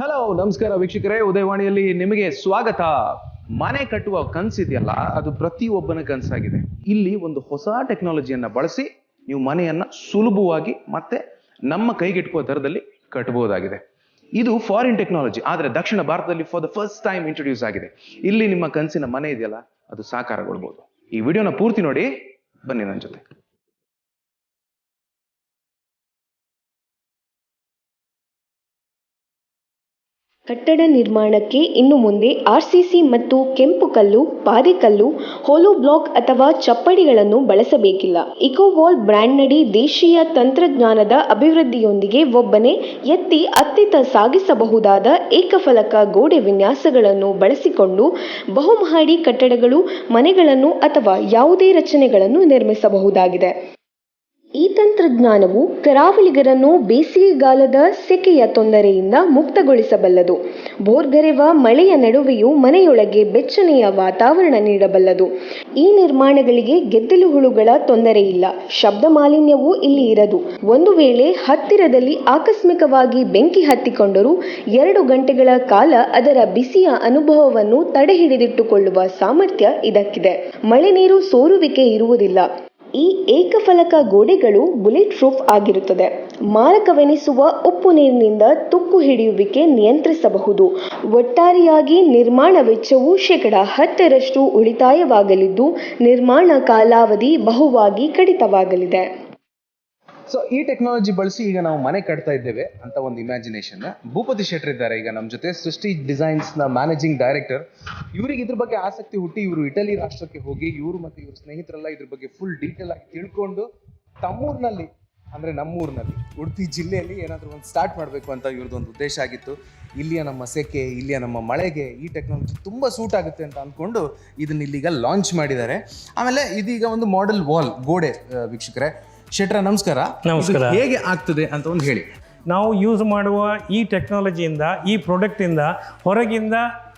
Hello ನಮಸ್ಕಾರ ವೀಕ್ಷಕರೇ, ಉದಯವಾಣಿಯಲ್ಲಿ ನಿಮಗೆ ಸ್ವಾಗತ. ಮನೆ ಕಟ್ಟುವ ಕನಸಿದೆಯಲ್ಲ, ಅದು ಪ್ರತಿಯೊಬ್ಬನ ಕನಸಾಗಿದೆ. ಇಲ್ಲಿ ಒಂದು ಹೊಸ ಟೆಕ್ನಾಲಜಿಯನ್ನ ಬಳಸಿ, ನೀವು ಮನೆಯನ್ನ ಸುಲಭವಾಗಿ ಮತ್ತೆ ನಮ್ಮ ಕೈಗೆಟುಕುವ ದರದಲ್ಲಿ ಕಟ್ಟಬಹುದಾಗಿದೆ. ಇದು ಫಾರಿನ್ ಟೆಕ್ನಾಲಜಿ ಆದರೆ ದಕ್ಷಿಣ ಭಾರತದಲ್ಲಿ for the first time introduce ಆಗಿದೆ. ಇಲ್ಲಿ ನಿಮ್ಮ ಕನಸಿನ ಮನೆ ಇದೆಯಲ್ಲ, ಅದು ಸಾಕಾರಗೊಳ್ಬಹುದು. ಈ ವಿಡಿಯೋನ ಪೂರ್ತಿ ನೋಡಿ, ಬನ್ನಿ ನನ್ನ ಜೊತೆ. ಕಟ್ಟಡ ನಿರ್ಮಾಣಕ್ಕೆ ಇನ್ನು ಮುಂದೆ ಆರ್ಸಿಸಿ ಮತ್ತು ಕೆಂಪು ಕಲ್ಲು ಪಾದೆಕಲ್ಲು ಹೋಲೋ ಬ್ಲಾಕ್ ಅಥವಾ ಚಪ್ಪಡಿಗಳನ್ನು ಬಳಸಬೇಕಿಲ್ಲ. ಇಕೋವಾಲ್ ಬ್ರ್ಯಾಂಡ್ನಡಿ ದೇಶೀಯ ತಂತ್ರಜ್ಞಾನದ ಅಭಿವೃದ್ಧಿಯೊಂದಿಗೆ ಒಬ್ಬನೇ ಎತ್ತಿ ಅತ್ತಿತ್ತ ಸಾಗಿಸಬಹುದಾದ ಏಕಫಲಕ ಗೋಡೆ ವಿನ್ಯಾಸಗಳನ್ನು ಬಳಸಿಕೊಂಡು ಬಹುಮಹಡಿ ಕಟ್ಟಡಗಳು, ಮನೆಗಳನ್ನು ಅಥವಾ ಯಾವುದೇ ರಚನೆಗಳನ್ನು ನಿರ್ಮಿಸಬಹುದಾಗಿದೆ. ಈ ತಂತ್ರಜ್ಞಾನವು ಕರಾವಳಿಗರನ್ನು ಬೇಸಿಗೆಗಾಲದ ಸೆಕೆಯ ತೊಂದರೆಯಿಂದ ಮುಕ್ತಗೊಳಿಸಬಲ್ಲದು. ಬೋರ್ಗರೆವ ಮಳೆಯ ನಡುವೆಯೂ ಮನೆಯೊಳಗೆ ಬೆಚ್ಚನೆಯ ವಾತಾವರಣ ನೀಡಬಲ್ಲದು. ಈ ನಿರ್ಮಾಣಗಳಿಗೆ ಗೆದ್ದಲು ಹುಳುಗಳ ತೊಂದರೆ ಇಲ್ಲ. ಶಬ್ದ ಮಾಲಿನ್ಯವೂ ಇಲ್ಲಿ ಇರದು. ಒಂದು ವೇಳೆ ಹತ್ತಿರದಲ್ಲಿ ಆಕಸ್ಮಿಕವಾಗಿ ಬೆಂಕಿ ಹತ್ತಿಕೊಂಡರೂ ಎರಡು ಗಂಟೆಗಳ ಕಾಲ ಅದರ ಬಿಸಿಯ ಅನುಭವವನ್ನು ತಡೆಹಿಡಿದಿಟ್ಟುಕೊಳ್ಳುವ ಸಾಮರ್ಥ್ಯ ಇದಕ್ಕಿದೆ. ಮಳೆ ನೀರು ಸೋರುವಿಕೆ ಇರುವುದಿಲ್ಲ. ಈ ಏಕಫಲಕ ಗೋಡೆಗಳು ಬುಲೆಟ್ ಪ್ರೂಫ್ ಆಗಿರುತ್ತದೆ. ಮಾರಕವೆನಿಸುವ ಉಪ್ಪು ನೀರಿನಿಂದ ತುಕ್ಕು ಹಿಡಿಯುವಿಕೆ ನಿಯಂತ್ರಿಸಬಹುದು. ಒಟ್ಟಾರೆಯಾಗಿ ನಿರ್ಮಾಣ ವೆಚ್ಚವು ಶೇಕಡ ಹತ್ತರಷ್ಟು ಉಳಿತಾಯವಾಗಲಿದ್ದು, ನಿರ್ಮಾಣ ಕಾಲಾವಧಿ ಬಹುವಾಗಿ ಕಡಿತವಾಗಲಿದೆ. ಸೊ ಈ ಟೆಕ್ನಾಲಜಿ ಬಳಸಿ ಈಗ ನಾವು ಮನೆ ಕಟ್ತಾ ಇದ್ದೇವೆ ಅಂತ ಒಂದು ಇಮ್ಯಾಜಿನೇಷನ್ ಭೂಪತಿ ಶೆಟ್ಟರ್ ಇದ್ದಾರೆ ಈಗ ನಮ್ಮ ಜೊತೆ. ಸೃಷ್ಟಿ ಡಿಸೈನ್ಸ್ನ ಮ್ಯಾನೇಜಿಂಗ್ ಡೈರೆಕ್ಟರ್ ಇವರಿಗೆ ಇದ್ರ ಬಗ್ಗೆ ಆಸಕ್ತಿ ಹುಟ್ಟಿ ಇವರು ಇಟಲಿ ರಾಷ್ಟ್ರಕ್ಕೆ ಹೋಗಿ, ಇವರು ಮತ್ತೆ ಇವ್ರ ಸ್ನೇಹಿತರೆಲ್ಲ ಇದ್ರ ಬಗ್ಗೆ ಫುಲ್ ಡೀಟೇಲ್ ಆಗಿ ತಿಳ್ಕೊಂಡು ತಮ್ಮೂರಿನಲ್ಲಿ, ಅಂದ್ರೆ ನಮ್ಮೂರಿನಲ್ಲಿ, ಉಡುಪಿ ಜಿಲ್ಲೆಯಲ್ಲಿ ಏನಾದರೂ ಒಂದು ಸ್ಟಾರ್ಟ್ ಮಾಡಬೇಕು ಅಂತ ಇವ್ರದ್ದು ಒಂದು ಉದ್ದೇಶ ಆಗಿತ್ತು. ಇಲ್ಲಿಯ ನಮ್ಮ ಸೆಕೆ, ಇಲ್ಲಿಯ ನಮ್ಮ ಮಳೆಗೆ ಈ ಟೆಕ್ನಾಲಜಿ ತುಂಬ ಸೂಟ್ ಆಗುತ್ತೆ ಅಂತ ಅಂದ್ಕೊಂಡು ಇದನ್ನ ಇಲ್ಲಿಗ ಲಾಂಚ್ ಮಾಡಿದ್ದಾರೆ. ಆಮೇಲೆ ಇದೀಗ ಒಂದು ಮಾಡೆಲ್ ವಾಲ್ ಗೋಡೆ ವೀಕ್ಷಕರೇ. ಶೆಟ್ರ ನಮಸ್ಕಾರ ನಮಸ್ಕಾರ. ಹೇಗೆ ಆಗ್ತದೆ ಅಂತ ಒಂದು ಹೇಳಿ ನಾವು ಯೂಸ್ ಮಾಡುವ ಈ ಟೆಕ್ನಾಲಜಿಯಿಂದ ಈ ಪ್ರಾಡಕ್ಟಿಂದ ಹೊರಗಿಂದ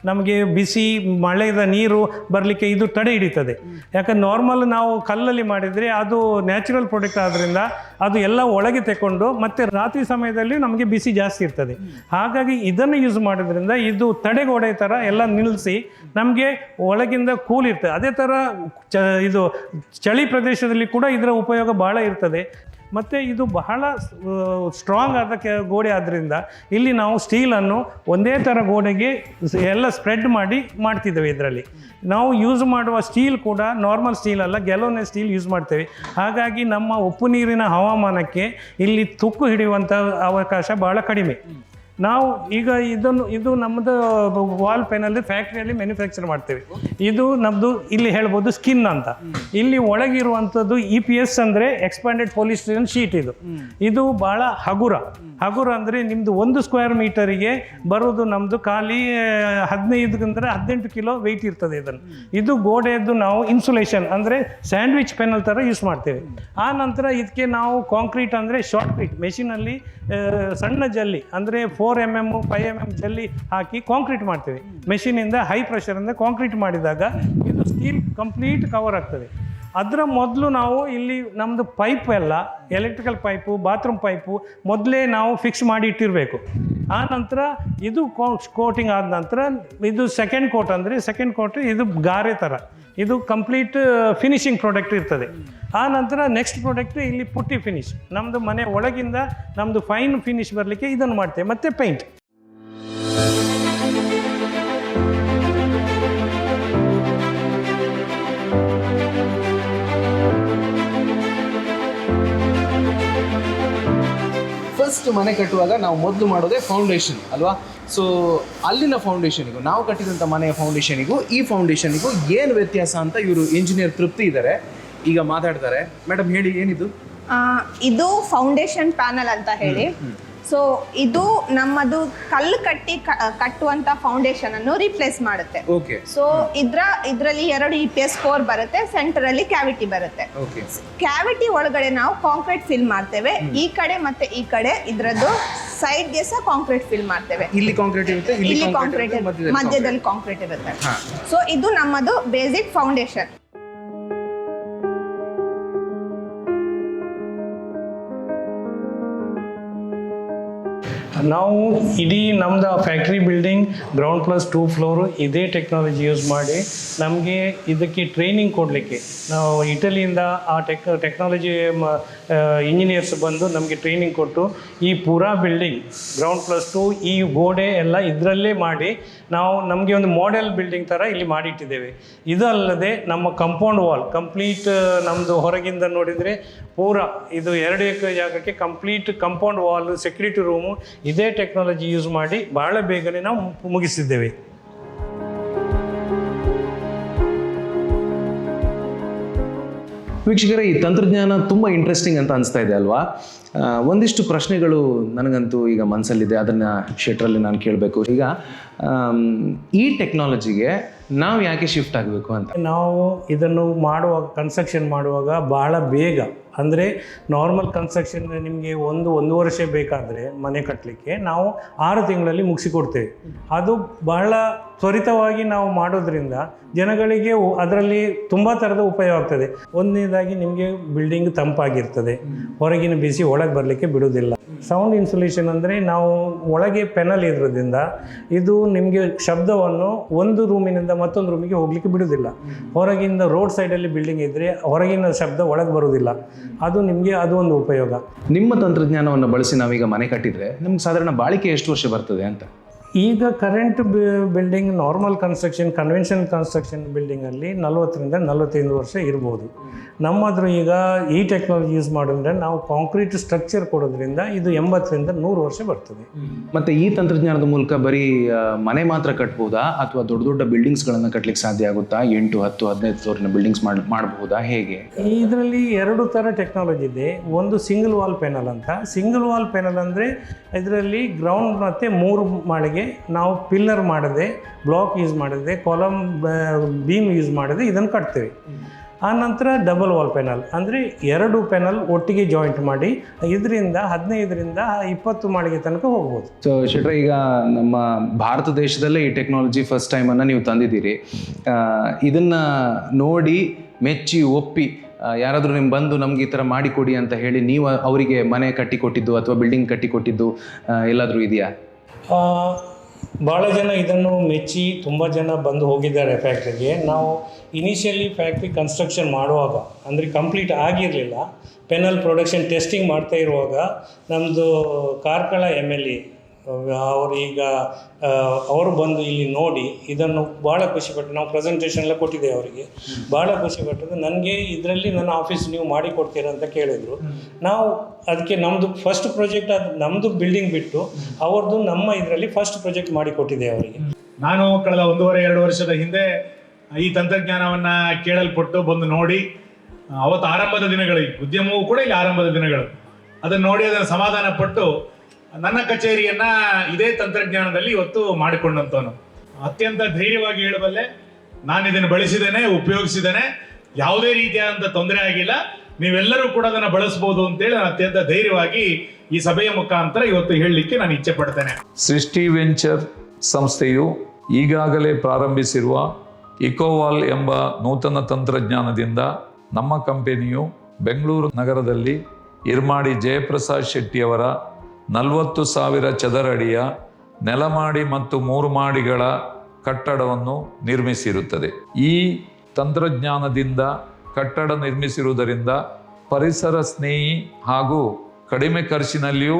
ನಮಗೆ ಬಿಸಿ ಮಳೆದ ನೀರು ಬರಲಿಕ್ಕೆ ಇದು ತಡೆ ಹಿಡಿತದೆ. ಯಾಕಂದ್ರೆ ನಾರ್ಮಲ್ ನಾವು ಕಲ್ಲಲ್ಲಿ ಮಾಡಿದರೆ ಅದು ನ್ಯಾಚುರಲ್ ಪ್ರಾಡಕ್ಟ್ ಆದ್ದರಿಂದ ಅದು ಎಲ್ಲ ಒಳಗೆ ತೆಕೊಂಡು ಮತ್ತೆ ರಾತ್ರಿ ಸಮಯದಲ್ಲಿ ನಮಗೆ ಬಿಸಿ ಜಾಸ್ತಿ ಇರ್ತದೆ. ಹಾಗಾಗಿ ಇದನ್ನು ಯೂಸ್ ಮಾಡೋದ್ರಿಂದ ಇದು ತಡೆಗೋಡೆ ಥರ ಎಲ್ಲ ನಿಲ್ಲಿಸಿ ನಮಗೆ ಒಳಗಿಂದ ಕೂಲ್ ಇರ್ತದೆ. ಅದೇ ಥರ ಚ ಇದು ಚಳಿ ಪ್ರದೇಶದಲ್ಲಿ ಕೂಡ ಇದರ ಉಪಯೋಗ ಭಾಳ ಇರ್ತದೆ. ಮತ್ತು ಇದು ಬಹಳ ಸ್ಟ್ರಾಂಗ್ ಆದ ಗೋಡೆ ಆದ್ದರಿಂದ ಇಲ್ಲಿ ನಾವು ಸ್ಟೀಲನ್ನು ಒಂದೇ ಥರ ಗೋಡೆಗೆ ಎಲ್ಲ ಸ್ಪ್ರೆಡ್ ಮಾಡಿ ಮಾಡ್ತಿದ್ದೇವೆ ಇದರಲ್ಲಿ. ನಾವು ಯೂಸ್ ಮಾಡುವ ಸ್ಟೀಲ್ ಕೂಡ ನಾರ್ಮಲ್ ಸ್ಟೀಲ್ ಅಲ್ಲ ಗೆಲೋನೆ ಸ್ಟೀಲ್ ಯೂಸ್ ಮಾಡ್ತೇವೆ. ಹಾಗಾಗಿ ನಮ್ಮ ಉಪ್ಪು ನೀರಿನ ಹವಾಮಾನಕ್ಕೆ ಇಲ್ಲಿ ತುಕ್ಕು ಹಿಡಿಯುವಂಥ ಅವಕಾಶ ಭಾಳ ಕಡಿಮೆ. ನಾವು ಈಗ ಇದನ್ನು, ಇದು ನಮ್ಮದು ವಾಲ್ ಪೆನಲ್ಲಿ ಫ್ಯಾಕ್ಟ್ರಿಯಲ್ಲಿ ಮ್ಯಾನುಫ್ಯಾಕ್ಚರ್ ಮಾಡ್ತೇವೆ. ಇದು ನಮ್ಮದು ಇಲ್ಲಿ ಹೇಳ್ಬೋದು ಸ್ಕಿನ್ ಅಂತ. ಇಲ್ಲಿ ಒಳಗಿರುವಂಥದ್ದು ಇ ಪಿ ಎಸ್ ಅಂದರೆ ಎಕ್ಸ್ಪ್ಯಾಂಡೆಡ್ ಪೊಲಿಸ್ಟ್ರಿಯನ್ ಶೀಟ್ ಇದು. ಇದು ಭಾಳ ಹಗುರ. ಹಗುರ ಅಂದರೆ ನಿಮ್ಮದು ಒಂದು ಸ್ಕ್ವೇರ್ ಮೀಟರಿಗೆ ಬರೋದು ನಮ್ಮದು ಖಾಲಿ ಹದಿನೈದು ಅಂದರೆ ಹದಿನೆಂಟು ಕಿಲೋ ವೆಯ್ಟ್ ಇರ್ತದೆ ಇದನ್ನು. ಇದು ಗೋಡೆಯದ್ದು ನಾವು ಇನ್ಸುಲೇಷನ್ ಅಂದರೆ ಸ್ಯಾಂಡ್ವಿಚ್ ಪೆನಲ್ ಥರ ಯೂಸ್ ಮಾಡ್ತೇವೆ. ಆ ನಂತರ ಇದಕ್ಕೆ ನಾವು ಕಾಂಕ್ರೀಟ್ ಅಂದರೆ ಶಾರ್ಟ್ ಪಿಟ್ ಮೆಷಿನಲ್ಲಿ ಸಣ್ಣ ಜಲ್ಲಿ ಅಂದರೆ four M M five M M ಜಲ್ಲಿ ಹಾಕಿ ಕಾಂಕ್ರೀಟ್ ಮಾಡ್ತೇವೆ. ಮೆಷಿನಿಂದ ಹೈ ಪ್ರೆಷರಿಂದ ಕಾಂಕ್ರೀಟ್ ಮಾಡಿದಾಗ ಇದು ಸ್ಟೀಲ್ ಕಂಪ್ಲೀಟ್ ಕವರ್ ಆಗ್ತದೆ. ಅದರ ಮೊದಲು ನಾವು ಇಲ್ಲಿ ನಮ್ಮದು ಪೈಪ್ ಎಲ್ಲ ಎಲೆಕ್ಟ್ರಿಕಲ್ ಪೈಪು ಬಾತ್ರೂಮ್ ಪೈಪು ಮೊದಲೇ ನಾವು ಫಿಕ್ಸ್ ಮಾಡಿ ಇಟ್ಟಿರಬೇಕು. ಆ ನಂತರ ಇದು ಕೋಟಿಂಗ್ ಆದ ನಂತರ ಇದು ಸೆಕೆಂಡ್ ಕೋಟ್ ಅಂದರೆ ಸೆಕೆಂಡ್ ಕೋಟ್ ಇದು ಗಾರೆ ಥರ ಇದು ಕಂಪ್ಲೀಟ್ ಫಿನಿಶಿಂಗ್ ಪ್ರಾಡಕ್ಟ್ ಇರ್ತದೆ. ಆ ನಂತರ ನೆಕ್ಸ್ಟ್ ಪ್ರಾಡಕ್ಟ್ ಇಲ್ಲಿ ಪುಟ್ಟಿ ಫಿನಿಶ್ ನಮ್ಮದು ಮನೆ ಒಳಗಿಂದ ನಮ್ಮದು ಫೈನ್ ಫಿನಿಶ್ ಬರಲಿಕ್ಕೆ ಇದನ್ನು ಮಾಡ್ತೇವೆ. ಮತ್ತು ಪೇಂಟ್ ಫಸ್ಟ್ ಮನೆ ಕಟ್ಟುವಾಗ ನಾವು ಮೊದಲು ಮಾಡೋದೇ ಫೌಂಡೇಶನ್ ಅಲ್ವಾ? ಸೊ ಅಲ್ಲಿನ ಫೌಂಡೇಶನಿಗೂ ನಾವು ಕಟ್ಟಿದಂಥ ಮನೆಯ ಫೌಂಡೇಶನಿಗೂ ಈ ಫೌಂಡೇಶನಿಗೂ ಏನು ವ್ಯತ್ಯಾಸ ಅಂತ ಇವರು ಇಂಜಿನಿಯರ್ ತೃಪ್ತಿ ಇದ್ದಾರೆ ಈಗ ಮಾತಾಡ್ತಾರೆ. ಮೇಡಮ್ ಹೇಳಿ ಏನಿದು? ಇದು ಫೌಂಡೇಶನ್ ಪ್ಯಾನಲ್ ಅಂತ ಹೇಳಿ. ಸೊ ಇದು ನಮ್ಮದು ಕಲ್ಲು ಕಟ್ಟಿ ಕಟ್ಟುವಂತ ಫೌಂಡೇಶನ್ ಅನ್ನು ರಿಪ್ಲೇಸ್ ಮಾಡುತ್ತೆ. ಸೊ ಇದ್ರ ಇದರಲ್ಲಿ ಎರಡು ಇ ಪಿ ಎಸ್ ಫೋರ್ ಬರುತ್ತೆ ಸೆಂಟರ್ ಅಲ್ಲಿ ಕ್ಯಾವಿಟಿ ಬರುತ್ತೆ. ಕ್ಯಾವಿಟಿ ಒಳಗಡೆ ನಾವು ಕಾಂಕ್ರೀಟ್ ಫಿಲ್ ಮಾಡ್ತೇವೆ. ಈ ಕಡೆ ಮತ್ತೆ ಈ ಕಡೆ ಇದ್ರದ್ದು ಸೈಡ್ಗೆ ಸಹ ಕಾಂಕ್ರೀಟ್ ಫಿಲ್ ಮಾಡ್ತೇವೆ. ಇಲ್ಲಿ ಕಾಂಕ್ರೀಟ್ ಇರುತ್ತೆ ಇಲ್ಲಿ ಕಾಂಕ್ರೀಟ್ ಮಧ್ಯದಲ್ಲಿ ಕಾಂಕ್ರೀಟ್ ಇರುತ್ತೆ. ಸೊ ಇದು ನಮ್ಮದು ಬೇಸಿಕ್ ಫೌಂಡೇಶನ್ ನಾವು ಇಡೀ ನಮ್ದು factory building ground plus two floor ಇದೇ ಟೆಕ್ನಾಲಜಿ ಯೂಸ್ ಮಾಡಿ ನಮಗೆ ಇದಕ್ಕೆ ಟ್ರೈನಿಂಗ್ ಕೊಡಲಿಕ್ಕೆ. ನಾವು ಇಟಲಿಯಿಂದ ಆ ಟೆಕ್ ಟೆಕ್ನಾಲಜಿ ಇಂಜಿನಿಯರ್ಸ್ ಬಂದು ನಮಗೆ ಟ್ರೈನಿಂಗ್ ಕೊಟ್ಟು ಈ ಪೂರಾ ಬಿಲ್ಡಿಂಗ್ ಗ್ರೌಂಡ್ ಪ್ಲಸ್ ಟು ಈ ಗೋಡೆ ಎಲ್ಲ ಇದರಲ್ಲೇ ಮಾಡಿ ನಾವು ನಮಗೆ ಒಂದು ಮಾಡೆಲ್ ಬಿಲ್ಡಿಂಗ್ ಥರ ಇಲ್ಲಿ ಮಾಡಿಟ್ಟಿದ್ದೇವೆ. ಇದಲ್ಲದೆ ನಮ್ಮ ಕಂಪೌಂಡ್ ವಾಲ್ ಕಂಪ್ಲೀಟ್ ನಮ್ಮದು ಹೊರಗಿಂದ ನೋಡಿದರೆ ಪೂರಾ ಇದು ಎರಡು ಎಕರೆ ಜಾಗಕ್ಕೆ complete compound wall security room ಇದೇ ಟೆಕ್ನಾಲಜಿ ಯೂಸ್ ಮಾಡಿ ಬಹಳ ಬೇಗನೆ ನಾವು ಮುಗಿಸಿದ್ದೇವೆ. ವೀಕ್ಷಕರೇ ಈ ತಂತ್ರಜ್ಞಾನ ತುಂಬ ಇಂಟ್ರೆಸ್ಟಿಂಗ್ ಅಂತ ಅನಿಸ್ತಾ ಇದೆ ಅಲ್ವಾ? ಒಂದಿಷ್ಟು ಪ್ರಶ್ನೆಗಳು ನನಗಂತೂ ಈಗ ಮನಸ್ಸಲ್ಲಿದೆ ಅದನ್ನು ಶೆಟ್ರಲ್ಲಿ ನಾನು ಕೇಳಬೇಕು. ಈಗ ಈ ಟೆಕ್ನಾಲಜಿಗೆ ನಾವು ಯಾಕೆ ಶಿಫ್ಟ್ ಆಗಬೇಕು ಅಂತ? ನಾವು ಇದನ್ನು ಮಾಡುವಾಗ ಕನ್ಸ್ಟ್ರಕ್ಷನ್ ಮಾಡುವಾಗ ಬಹಳ ಬೇಗ ಅಂದರೆ ನಾರ್ಮಲ್ ಕನ್ಸ್ಟ್ರಕ್ಷನ್ ನಿಮಗೆ ಒಂದು ಒಂದು ವರ್ಷ ಬೇಕಾದರೆ ಮನೆ ಕಟ್ಟಲಿಕ್ಕೆ ನಾವು ಆರು ತಿಂಗಳಲ್ಲಿ ಮುಗಿಸಿಕೊಡ್ತೇವೆ. ಅದು ಬಹಳ ತ್ವರಿತವಾಗಿ ನಾವು ಮಾಡೋದ್ರಿಂದ ಜನಗಳಿಗೆ ಅದರಲ್ಲಿ ತುಂಬ ಥರದ ಉಪಯೋಗ ಆಗ್ತದೆ. ಒಂದನೇದಾಗಿ ನಿಮಗೆ ಬಿಲ್ಡಿಂಗ್ ತಂಪಾಗಿರ್ತದೆ. ಹೊರಗಿನ ಬಿಸಿ ಒಳಗೆ ಬರಲಿಕ್ಕೆ ಬಿಡುವುದಿಲ್ಲ. ಸೌಂಡ್ ಇನ್ಸುಲೇಷನ್ ಅಂದರೆ ನಾವು ಒಳಗೆ ಪೆನಲ್ ಇರೋದ್ರಿಂದ ಇದು ನಿಮಗೆ ಶಬ್ದವನ್ನು ಒಂದು ರೂಮಿನಿಂದ ಮತ್ತೊಂದು ರೂಮಿಗೆ ಹೋಗಲಿಕ್ಕೆ ಬಿಡುವುದಿಲ್ಲ. ಹೊರಗಿಂದ ರೋಡ್ ಸೈಡಲ್ಲಿ ಬಿಲ್ಡಿಂಗ್ ಇದ್ದರೆ ಹೊರಗಿನ ಶಬ್ದ ಒಳಗೆ ಬರುವುದಿಲ್ಲ. ಅದು ನಿಮಗೆ ಅದು ಒಂದು ಉಪಯೋಗ. ನಿಮ್ಮ ತಂತ್ರಜ್ಞಾನವನ್ನು ಬಳಸಿ ನಾವೀಗ ಮನೆ ಕಟ್ಟಿದರೆ, ನಿಮ್ಗೆ ಸಾಧಾರಣ ಬಾಳಿಕೆ ಎಷ್ಟು ವರ್ಷ ಬರ್ತದೆ ಅಂತ? ಈಗ current building normal construction conventional construction ಬಿಲ್ಡಿಂಗಲ್ಲಿ ನಲವತ್ತರಿಂದ ನಲವತ್ತೈದು ವರ್ಷ ಇರ್ಬೋದು. ನಮ್ಮದ್ರ ಈಗ ಈ ಟೆಕ್ನಾಲಜಿ ಯೂಸ್ ಮಾಡಿದ್ರೆ ನಾವು ಕಾಂಕ್ರೀಟ್ ಸ್ಟ್ರಕ್ಚರ್ ಕೊಡೋದ್ರಿಂದ ಇದು ಎಂಬತ್ತರಿಂದ ನೂರು ವರ್ಷ ಬರ್ತದೆ. ಮತ್ತು ಈ ತಂತ್ರಜ್ಞಾನದ ಮೂಲಕ ಬರೀ ಮನೆ ಮಾತ್ರ ಕಟ್ಬೋದಾ? ಅಥವಾ ದೊಡ್ಡ ದೊಡ್ಡ ಬಿಲ್ಡಿಂಗ್ಸ್ಗಳನ್ನು ಕಟ್ಟಲಿಕ್ಕೆ ಸಾಧ್ಯ ಆಗುತ್ತಾ? ಎಂಟು ಹತ್ತು ಹದಿನೈದು ಸಾವಿರ ಬಿಲ್ಡಿಂಗ್ಸ್ ಮಾಡಿ ಮಾಡಬಹುದಾ ಹೇಗೆ? ಇದರಲ್ಲಿ ಎರಡು ಥರ ಟೆಕ್ನಾಲಜಿ ಇದೆ. ಒಂದು ಸಿಂಗಲ್ ವಾಲ್ ಪ್ಯಾನಲ್ ಅಂತ. ಸಿಂಗಲ್ ವಾಲ್ ಪ್ಯಾನಲ್ ಅಂದರೆ ಇದರಲ್ಲಿ ಗ್ರೌಂಡ್ ಮತ್ತು ಮೂರು ಮಾಳಿಗೆ ನಾವು ಪಿಲ್ಲರ್ ಮಾಡದೆ ಬ್ಲಾಕ್ ಯೂಸ್ ಮಾಡದೆ ಕಾಲಮ್ ಬೀಮ್ ಯೂಸ್ ಮಾಡದೆ ಇದನ್ನು ಕಟ್ತೇವೆ. ಆ ನಂತರ ಡಬಲ್ ವಾಲ್ ಪೆನಲ್ ಅಂದರೆ ಎರಡು ಪೆನಲ್ ಒಟ್ಟಿಗೆ ಜಾಯಿಂಟ್ ಮಾಡಿ ಇದರಿಂದ ಹದಿನೈದರಿಂದ ಇಪ್ಪತ್ತು ಮಾಳಿಗೆ ತನಕ ಹೋಗ್ಬೋದು. ಸೊ ಶೆಟ್ರ ಈಗ ನಮ್ಮ ಭಾರತ ದೇಶದಲ್ಲೇ ಈ ಟೆಕ್ನಾಲಜಿ ಫಸ್ಟ್ ಟೈಮನ್ನು ನೀವು ತಂದಿದ್ದೀರಿ. ಇದನ್ನು ನೋಡಿ ಮೆಚ್ಚಿ ಒಪ್ಪಿ ಯಾರಾದರೂ ನಿಮ್ಮ ಬಂದು ನಮ್ಗೆ ಈ ಥರ ಮಾಡಿಕೊಡಿ ಅಂತ ಹೇಳಿ ನೀವು ಅವರಿಗೆ ಮನೆ ಕಟ್ಟಿಕೊಟ್ಟಿದ್ದು ಅಥವಾ ಬಿಲ್ಡಿಂಗ್ ಕಟ್ಟಿಕೊಟ್ಟಿದ್ದು ಎಲ್ಲಾದರೂ ಇದೆಯಾ? ಭಾಳ ಜನ ಇದನ್ನು ಮೆಚ್ಚಿ ತುಂಬ ಜನ ಬಂದು ಹೋಗಿದ್ದಾರೆ ಫ್ಯಾಕ್ಟ್ರಿಗೆ. ನಾವು ಇನಿಷಿಯಲಿ ಫ್ಯಾಕ್ಟ್ರಿ ಕನ್ಸ್ಟ್ರಕ್ಷನ್ ಮಾಡುವಾಗ, ಅಂದರೆ ಕಂಪ್ಲೀಟ್ ಆಗಿರಲಿಲ್ಲ, ಪೆನಲ್ ಪ್ರೊಡಕ್ಷನ್ ಟೆಸ್ಟಿಂಗ್ ಮಾಡ್ತಾ ಇರುವಾಗ ನಮ್ಮದು ಕಾರ್ಕಳ ಎಂ ಎಲ್ ಎ ಅವರು ಈಗ ಅವರು ಬಂದು ಇಲ್ಲಿ ನೋಡಿ, ಇದನ್ನು ಭಾಳ ಖುಷಿಪಟ್ಟು, ನಾವು ಪ್ರೆಸೆಂಟೇಷನ್ ಎಲ್ಲ ಕೊಟ್ಟಿದ್ದೇವೆ ಅವರಿಗೆ. ಭಾಳ ಖುಷಿಪಟ್ಟದ್ದು, ನನಗೆ ಇದರಲ್ಲಿ ನನ್ನ ಆಫೀಸ್ ನೀವು ಮಾಡಿ ಅಂತ ಕೇಳಿದರು. ನಾವು ಅದಕ್ಕೆ ನಮ್ಮದು ಫಸ್ಟ್ ಪ್ರಾಜೆಕ್ಟ್ ಅದು ನಮ್ಮದು ಬಿಲ್ಡಿಂಗ್ ಬಿಟ್ಟು ಅವ್ರದ್ದು ನಮ್ಮ ಇದರಲ್ಲಿ ಫಸ್ಟ್ ಪ್ರಾಜೆಕ್ಟ್ ಮಾಡಿ ಕೊಟ್ಟಿದೆ ಅವರಿಗೆ. ನಾನು ಕಳೆದ ಒಂದೂವರೆ, ಎರಡು ವರ್ಷದ ಹಿಂದೆ ಈ ತಂತ್ರಜ್ಞಾನವನ್ನು ಕೇಳಲ್ಪಟ್ಟು ಬಂದು ನೋಡಿ, ಅವತ್ತು ಆರಂಭದ ದಿನಗಳು ಈ ಉದ್ಯಮವು ಕೂಡ ಇಲ್ಲಿ ಆರಂಭದ ದಿನಗಳು. ಅದನ್ನು ನೋಡಿ ಅದನ್ನು ಸಮಾಧಾನ ಪಟ್ಟು ನನ್ನ ಕಚೇರಿಯನ್ನ ಇದೇ ತಂತ್ರಜ್ಞಾನದಲ್ಲಿ ಇವತ್ತು ಮಾಡಿಕೊಂಡಂತವನು. ಅತ್ಯಂತ ಧೈರ್ಯವಾಗಿ ಹೇಳಬಲ್ಲೆ, ನಾನು ಇದನ್ನು ಬಳಸಿದ್ದೇನೆ, ಉಪಯೋಗಿಸಿದ್ದೇನೆ, ಯಾವುದೇ ರೀತಿಯಾದಂಥ ತೊಂದರೆ ಆಗಿಲ್ಲ. ನೀವೆಲ್ಲರೂ ಕೂಡ ಅದನ್ನು ಬಳಸಬಹುದು ಅಂತೇಳಿ ನಾನು ಅತ್ಯಂತ ಧೈರ್ಯವಾಗಿ ಈ ಸಭೆಯ ಮುಖಾಂತರ ಇವತ್ತು ಹೇಳಲಿಕ್ಕೆ ನಾನು ಇಚ್ಛೆ ಪಡ್ತೇನೆ. ಸೃಷ್ಟಿ ವೆಂಚರ್ ಸಂಸ್ಥೆಯು ಈಗಾಗಲೇ ಪ್ರಾರಂಭಿಸಿರುವ ಇಕೋವಾಲ್ ಎಂಬ ನೂತನ ತಂತ್ರಜ್ಞಾನದಿಂದ ನಮ್ಮ ಕಂಪನಿಯು ಬೆಂಗಳೂರು ನಗರದಲ್ಲಿ ಇರ್ಮಾಡಿ ಜಯಪ್ರಸಾದ್ ಶೆಟ್ಟಿಯವರ ನಲವತ್ತು ಸಾವಿರ ಚದರಡಿಯ ನೆಲಮಾಡಿ ಮತ್ತು ಮೂರು ಮಾಡಿಗಳ ಕಟ್ಟಡವನ್ನು ನಿರ್ಮಿಸಿರುತ್ತದೆ. ಈ ತಂತ್ರಜ್ಞಾನದಿಂದ ಕಟ್ಟಡ ನಿರ್ಮಿಸಿರುವುದರಿಂದ ಪರಿಸರ ಸ್ನೇಹಿ ಹಾಗೂ ಕಡಿಮೆ ಖರ್ಚಿನಲ್ಲಿಯೂ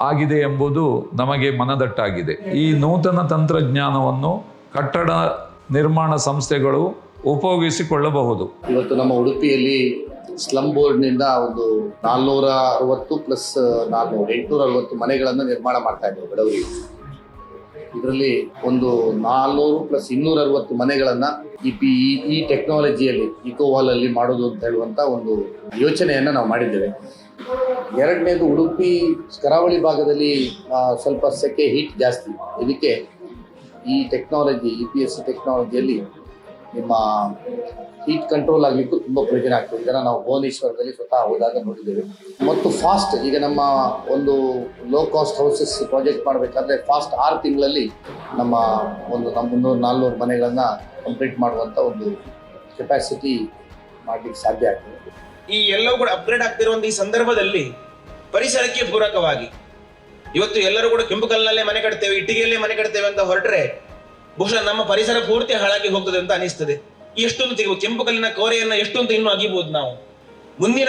ಆಗಿದೆ ಎಂಬುದು ನಮಗೆ ಮನದಟ್ಟಾಗಿದೆ. ಈ ನೂತನ ತಂತ್ರಜ್ಞಾನವನ್ನು ಕಟ್ಟಡ ನಿರ್ಮಾಣ ಸಂಸ್ಥೆಗಳು ಉಪಯೋಗಿಸಿಕೊಳ್ಳಬಹುದು. ಇವತ್ತು ನಮ್ಮ ಉಡುಪಿಯಲ್ಲಿ ಸ್ಲಮ್ ಬೋರ್ಡ್ನಿಂದ ಒಂದು ನಾಲ್ನೂರ ಅರವತ್ತು ಪ್ಲಸ್ ನಾಲ್ನೂರ ಎಂಟುನೂರ ಅರವತ್ತು ಮನೆಗಳನ್ನು ನಿರ್ಮಾಣ ಮಾಡ್ತಾ ಇದ್ದೇವೆ ಬಡವರಿಗೆ. ಇದರಲ್ಲಿ ಒಂದು ನಾಲ್ನೂರು ಪ್ಲಸ್ ಇನ್ನೂರ ಅರವತ್ತು ಮನೆಗಳನ್ನ ಈ ಪಿ, ಈ ಟೆಕ್ನಾಲಜಿಯಲ್ಲಿ ಇಕೋವಾಲ್ ಅಲ್ಲಿ ಮಾಡೋದು ಅಂತ ಹೇಳುವಂತ ಒಂದು ಯೋಚನೆಯನ್ನ ನಾವು ಮಾಡಿದ್ದೇವೆ. ಎರಡನೇದು ಉಡುಪಿ ಕರಾವಳಿ ಭಾಗದಲ್ಲಿ ಸ್ವಲ್ಪ ಸೆಕೆ ಹೀಟ್ ಜಾಸ್ತಿ. ಇದಕ್ಕೆ ಈ technology E P S C ಟೆಕ್ನಾಲಜಿಯಲ್ಲಿ ನಿಮ್ಮ ಹೀಟ್ ಕಂಟ್ರೋಲ್ ಆಗಲಿಕ್ಕೂ ತುಂಬ ಪ್ರಯೋಜನ ಆಗ್ತದೆ. ಇದನ್ನು ನಾವು ಭುವನೇಶ್ವರದಲ್ಲಿ ಸ್ವತಃ ಹೋದಾಗ ನೋಡಿದ್ದೇವೆ. ಮತ್ತು ಫಾಸ್ಟ್ ಈಗ ನಮ್ಮ ಒಂದು ಲೋ ಕಾಸ್ಟ್ ಹೌಸಸ್ ಪ್ರಾಜೆಕ್ಟ್ ಮಾಡಬೇಕಾದ್ರೆ ಫಾಸ್ಟ್ ಆರು ತಿಂಗಳಲ್ಲಿ ನಮ್ಮ ಒಂದು ನಮ್ಮ ಮುನ್ನೂರು, ನಾಲ್ನೂರು ಮನೆಗಳನ್ನು ಕಂಪ್ಲೀಟ್ ಮಾಡುವಂಥ ಒಂದು ಕೆಪಾಸಿಟಿ ಮಾಡಲಿಕ್ಕೆ ಸಾಧ್ಯ ಆಗ್ತದೆ. ಈ ಎಲ್ಲವೂ ಕೂಡ ಅಪ್ಗ್ರೇಡ್ ಆಗ್ತಿರುವಂಥ ಈ ಸಂದರ್ಭದಲ್ಲಿ ಪರಿಸರಕ್ಕೆ ಪೂರಕವಾಗಿ. ಇವತ್ತು ಎಲ್ಲರೂ ಕೂಡ ಕೆಂಪು ಕಲ್ಲಿನಲ್ಲೇ ಮನೆ ಕಟ್ತೇವೆ, ಇಟ್ಟಿಗೆಯಲ್ಲೇ ಮನೆ ಕಟ್ತೇವೆ ಅಂತ ಹೊರಟ್ರೆ ಬಹುಶಃ ನಮ್ಮ ಪರಿಸರ ಪೂರ್ತಿ ಹಾಳಾಗಿ ಹೋಗ್ತದೆ ಅಂತ ಅನಿಸ್ತದೆ. ಎಷ್ಟೊಂದು ತೆಗೆವು ಕೆಂಪು ಕಲ್ಲಿನ ಕೋರೆಯನ್ನ ಎಷ್ಟೊಂದು ಇನ್ನೂ ಅಗಿಬಹುದು ನಾವು. ಮುಂದಿನ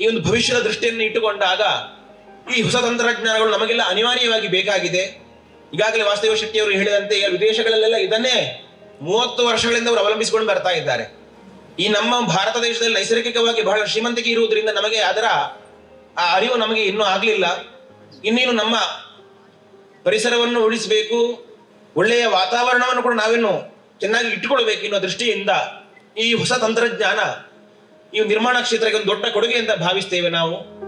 ಈ ಒಂದು ಭವಿಷ್ಯದ ದೃಷ್ಟಿಯನ್ನು ಇಟ್ಟುಕೊಂಡಾಗ ಈ ಹೊಸ ತಂತ್ರಜ್ಞಾನಗಳು ನಮಗೆಲ್ಲ ಅನಿವಾರ್ಯವಾಗಿ ಬೇಕಾಗಿದೆ. ಈಗಾಗಲೇ ವಾಸ್ತವ ಶೆಟ್ಟಿಯವರು ಹೇಳಿದಂತೆ ವಿದೇಶಗಳಲ್ಲೆಲ್ಲ ಇದನ್ನೇ ಮೂವತ್ತು ವರ್ಷಗಳಿಂದ ಅವರು ಅವಲಂಬಿಸಿಕೊಂಡು ಬರ್ತಾ ಇದ್ದಾರೆ. ಈ ನಮ್ಮ ಭಾರತ ದೇಶದಲ್ಲಿ ನೈಸರ್ಗಿಕವಾಗಿ ಬಹಳ ಶ್ರೀಮಂತಿಕೆ ಇರುವುದರಿಂದ ನಮಗೆ ಅದರ ಆ ಅರಿವು ನಮಗೆ ಇನ್ನೂ ಆಗಲಿಲ್ಲ. ಇನ್ನೇನು ನಮ್ಮ ಪರಿಸರವನ್ನು ಉಳಿಸಬೇಕು ಒಳ್ಳೆಯ ವಾತಾವರಣವನ್ನು ಕೂಡ ನಾವೇನು ಚೆನ್ನಾಗಿ ಇಟ್ಟುಕೊಳ್ಬೇಕು ಅನ್ನೋ ದೃಷ್ಟಿಯಿಂದ ಈ ಹೊಸ ತಂತ್ರಜ್ಞಾನ, ಈ ನಿರ್ಮಾಣ ಕ್ಷೇತ್ರಕ್ಕೆ ಒಂದು ದೊಡ್ಡ ಕೊಡುಗೆ ಅಂತ ಭಾವಿಸ್ತೇವೆ ನಾವು.